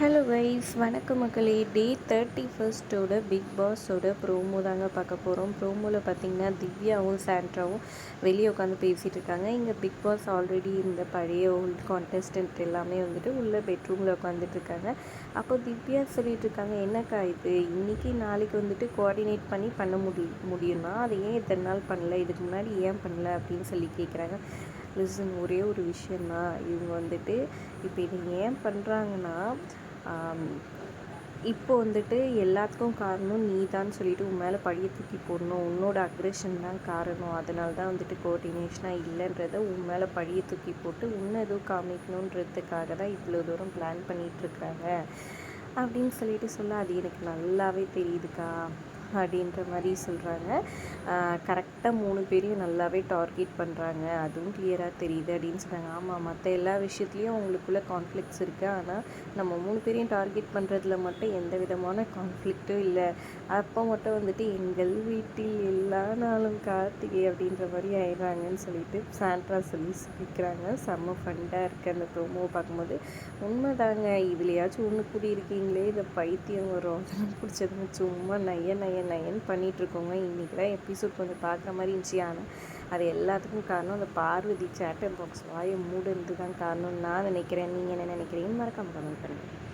Hello guys வணக்கம் மக்களே. Day thirty ஃபர்ஸ்ட்டோட பிக் பாஸோட ப்ரோமோ தாங்க பார்க்க போகிறோம் ப்ரோமோவில் பார்த்திங்கன்னா திவ்யாவும் சாண்ட்ராவும் வெளியே உட்காந்து பேசிகிட்டு இருக்காங்க. இங்கே பிக் பாஸ் ஆல்ரெடி இந்த பழைய ஓல்டு கான்டெஸ்டன்ட் எல்லாமே வந்துட்டு உள்ளே பெட்ரூமில் உட்காந்துட்டு இருக்காங்க. அப்போ திவ்யா சொல்லிட்டு இருக்காங்க என்னக்கா இது? இன்றைக்கி நாளைக்கு வந்துட்டு கோஆர்டினேட் பண்ணி பண்ண முடி முடியும்னா அதை ஏன் இத்தனை நாள் பண்ணல? இதுக்கு முன்னாடி ஏன் பண்ணல? அப்படின்னு சொல்லி கேட்குறாங்க லிசன் ஒரே ஒரு விஷயந்தான் இவங்க வந்துட்டு இப்போ இது ஏன் பண்ணுறாங்கன்னா இப்போ வந்துட்டு எல்லாத்துக்கும் காரணம் நீ தான் சொல்லிட்டு உன் மேலே பழிய தூக்கி போடணும். உன்னோட அக்ரெஷன் தான் காரணம். அதனால தான் வந்துட்டு கோஆர்டினேஷனாக இல்லைன்றத உன் மேலே பழிய தூக்கி போட்டு உன்னை எதுவும் காமிக்கணுன்றதுக்காக தான் இவ்வளோ தூரம் பிளான் பண்ணிகிட்ருக்காங்க அப்படின்னு சொல்லிட்டு சொல்ல அது எனக்கு நல்லாவே தெரியுதுக்கா. அப்படின்ற மாதிரி சொல்கிறாங்க கரெக்டாக மூணு பேரையும் நல்லாவே டார்கெட் பண்ணுறாங்க அதுவும் கிளியராக தெரியுது அப்படின்னு சொன்னாங்க ஆமாம் மற்ற எல்லா விஷயத்துலேயும் அவங்களுக்குள்ள கான்ஃப்ளிக்ஸ் இருக்குது ஆனால் நம்ம மூணு பேரையும் டார்கெட் பண்ணுறதுல மட்டும் எந்த விதமான கான்ஃப்ளிக்ட்டும் இல்லை. அப்போ மட்டும் வந்துட்டு எங்கள் வீட்டில் எல்லா நாளும் கார்த்திகை அப்படின்ற மாதிரி ஆயிடுறாங்கன்னு சொல்லிட்டு சாண்ட்ரா சொல்லி சிரிக்கிறாங்க. செம்ம ஃபண்டாக இருக்குது அந்த ப்ரோமோவை பார்க்கும்போது. உண்மைதாங்க. இதுலையாச்சும் ஒன்று கூடி இருக்கீங்களே இதை பைத்தியம் வரும். பிடிச்சதுன்னு சும்மா நைய நைய நயன் பண்ணிகிட்ருக்கோங்க இன்றைக்கி தான் எபிசோட் கொஞ்சம் பார்க்குற மாதிரி இருந்துச்சு. ஆனால் அது எல்லாத்துக்கும் காரணம் அந்த பார்வதி சேட்டர் பாக்ஸ் வாயை மூடுறது தான் காரணம் நான் நினைக்கிறேன். நீங்கள் என்ன நினைக்கிறீங்கன்னு மறக்காமல் கமெண்ட் பண்ணுங்கள்